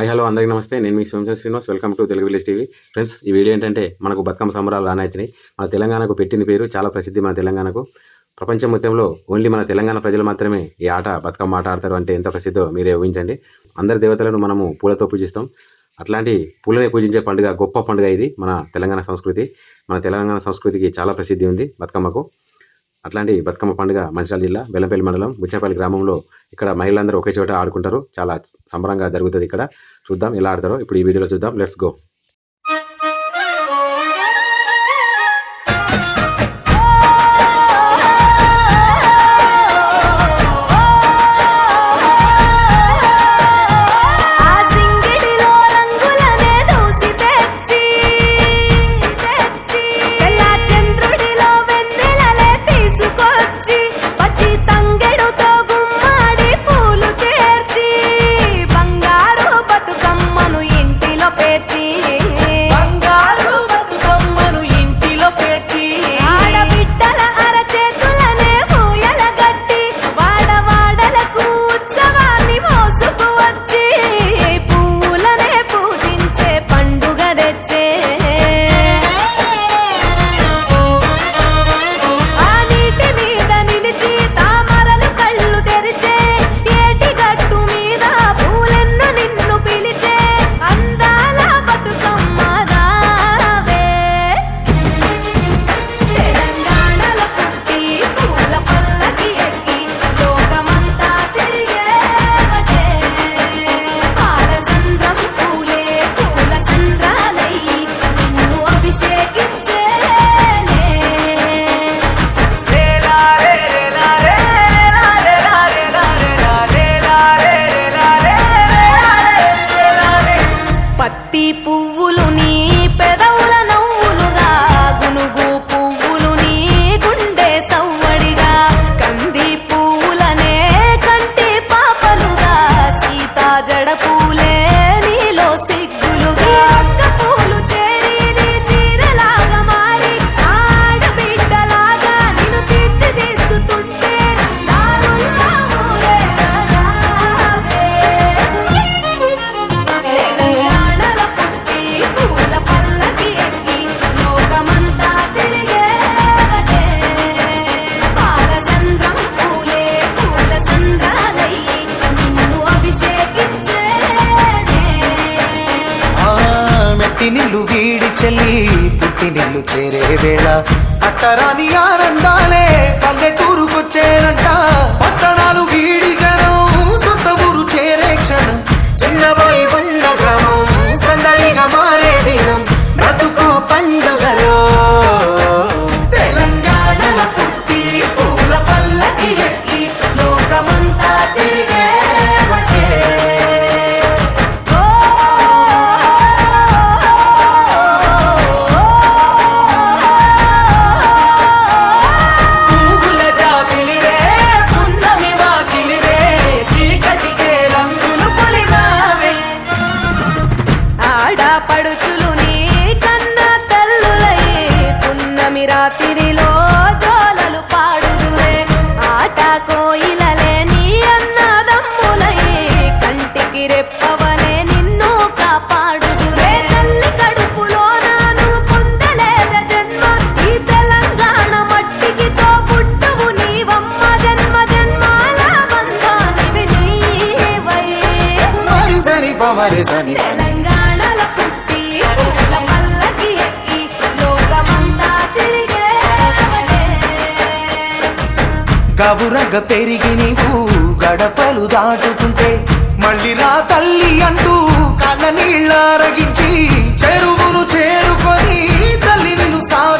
Hi hello అందరికీ నమస్తే. నేను మీ Somashekhar Srinivas. Welcome to Telugu village TV. Friends ఈ వీడియో ఏంటంటే మనకు బతుకమ్మ సంబరాలు రానాయచ్చినాయి మన తెలంగాణకు పెట్టింది పేరు చాలా ప్రసిద్ధి మన తెలంగాణకు. ప్రపంచం మొత్తంలో ఓన్లీ మన తెలంగాణ ప్రజలు మాత్రమే ఈ ఆట బతుకమ్మ ఆట ఆడతారు అంటే ఎంత ప్రసిద్ధో మీరే ఊహించండి. అందరి దేవతలను మనము పూలతో పూజిస్తాం. అట్లాంటి పూలనే పూజించే పండుగ గొప్ప పండుగ ఇది మన తెలంగాణ సంస్కృతి. మన తెలంగాణ సంస్కృతికి చాలా ప్రసిద్ధి ఉంది బతుకమ్మకు. అట్లాంటి బతుకమ్మ పండుగ మంచిర్యాల జిల్లా బెల్లంపల్లి మండలం బుచ్చపల్లి గ్రామంలో ఇక్కడ మహిళలందరూ ఒకే చోట ఆడుకుంటారు. చాలా సంబరంగా జరుగుతుంది ఇక్కడ. చూద్దాం ఎలా ఆడతారో. ఇప్పుడు ఈ వీడియోలో చూద్దాం. లెట్స్ గో వెళ్ళి పుట్టి నిల్లు చేరే వేళ. అట్టరాని ఆనందాలే పల్లెటూరుకొచ్చేనంట పట్టణాలు వీడి మరిసని తెలంగాణలో పుట్టి పూల పల్లకి ఎక్కి లోకమంతా తిరిగేవటే గవురగ పెరిగి నీవు గడపలు దాటుతుంటే మళ్ళీ రా తల్లి అంటూ కళ్ళ నీళ్ళారగించి చెరువును చేరుకొని తల్లి నిన్ను సాగనప్ప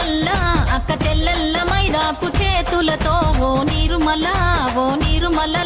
పట్టు అక్క చెల్లెల్ల మైదాకు చేతులతో ఓ నిర్మల ఓ నిర్మల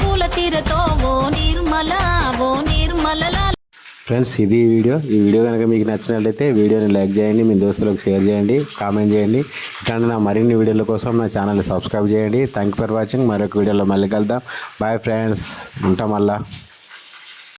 పూల తీరతో ఓ నిర్మల ఓ నిర్మల ఫ్రెండ్స్ ఇది వీడియో. ఈ వీడియో కనుక మీకు నచ్చినట్లయితే వీడియోని లైక్ చేయండి మీ దోస్తులకు షేర్ చేయండి కామెంట్ చేయండి. ఇట్లాంటి నా మరిన్ని వీడియోల కోసం నా ఛానల్ని సబ్స్క్రైబ్ చేయండి. థ్యాంక్ ఫర్ వాచింగ్ మరొక వీడియోలో మళ్ళీ కలుద్దాం. బాయ్ ఫ్రెండ్స్ ఉంటాం మళ్ళా.